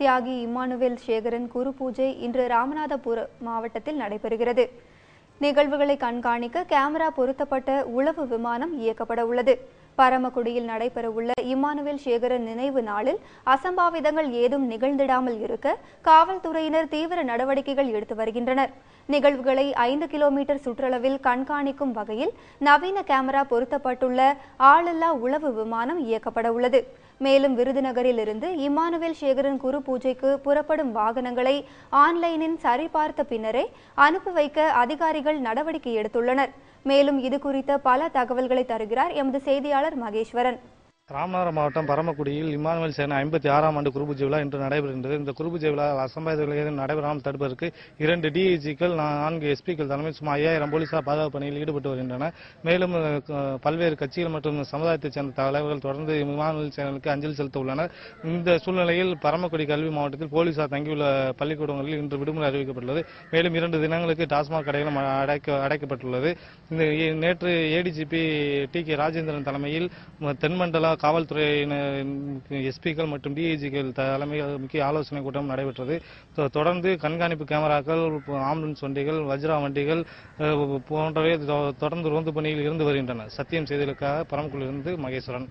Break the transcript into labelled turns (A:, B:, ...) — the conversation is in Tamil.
A: தியாகி இம்மானுவேல் சேகரன் குரு பூஜை இன்று ராமநாதபுர மாவட்டத்தில் நடைபெறுகிறது. நிகழ்வுகளை கண்காணிக்க கேமரா பொருத்தப்பட்ட உளவு விமானம் இயக்கப்பட உள்ளது. பரமக்குடியில் நடைபெறவுள்ள இம்மானுவேல் சேகரன் நினைவு நாளில் அசம்பாவிதங்கள் ஏதும் நிகழ்ந்திடாமல் இருக்க காவல்துறையினர் தீவிர நடவடிக்கைகள் எடுத்து வருகின்றனர். நிகழ்வுகளை ஐந்து கிலோமீட்டர் சுற்றளவில் கண்காணிக்கும் வகையில் நவீன கேமரா பொருத்தப்பட்டுள்ள ஆளில்லா உளவு விமானம் இயக்கப்பட உள்ளது. மேலும் விருதுநகரில் இருந்து இம்மானுவேல் சேகரன் குரு பூஜைக்கு புறப்படும் வாகனங்களை ஆன்லைனில் சரிபார்த்த பின்னரே அனுப்பி வைக்க அதிகாரிகள் நடவடிக்கை எடுத்துள்ளனர். மேலும் இது குறித்த பல தகவல்களை தருகிறார் எமது செய்தியாளர் மகேஸ்வரன்.
B: ராமநாதபுரம் மாவட்டம் பரமக்குடியில் இம்மானுவேல் சேனை ஐம்பத்தி ஆறாம் ஆண்டு குருபூஜை விழா இன்று நடைபெறுகின்றது. இந்த குருபூஜை விழா அசம்பாவிதங்கள் நடைபெறாமல் தடுப்பதற்கு இரண்டு டிஐஜிக்கள் நான்கு எஸ்பிக்கள் தலைமையில் சுமார் ஐயாயிரம் போலீசார் பாதுகாப்பு பணியில் ஈடுபட்டு வருகின்றனர். மேலும் பல்வேறு கட்சிகள் மற்றும் சமுதாயத்தைச் சேர்ந்த தலைவர்கள் தொடர்ந்து இம்மானுவேல் சேனலுக்கு அஞ்சலி செலுத்த உள்ளனர். இந்த சூழ்நிலையில் பரமக்குடி கல்வி மாவட்டத்தில் போலீசார் தங்கியுள்ள பள்ளிக்கூடங்களில் இன்று விடுமுறை அறிவிக்கப்பட்டுள்ளது. மேலும் இரண்டு தினங்களுக்கு டாஸ்மாக் கடைகளும் அடைக்க அடைக்கப்பட்டுள்ளது. இந்த நேற்று ஏடிஜிபி டி கே ராஜேந்திரன் தலைமையில் தென்மண்டல காவல்துறையினர் எஸ்பிக்கள் மற்றும் டிஐஜிகள் தலைமையில் முக்கிய ஆலோசனை கூட்டம் நடைபெற்றது. தொடர்ந்து கண்காணிப்பு கேமராக்கள் ஆம்புலன்ஸ் வண்டிகள் வஜ்ரா வண்டிகள் போன்றவை தொ- தொடர்ந்து ரோந்து பணியில் இருந்து வருகின்றன. சத்தியம் செய்திகளுக்காக பரமக்குடியிலிருந்து மகேஸ்வரன்.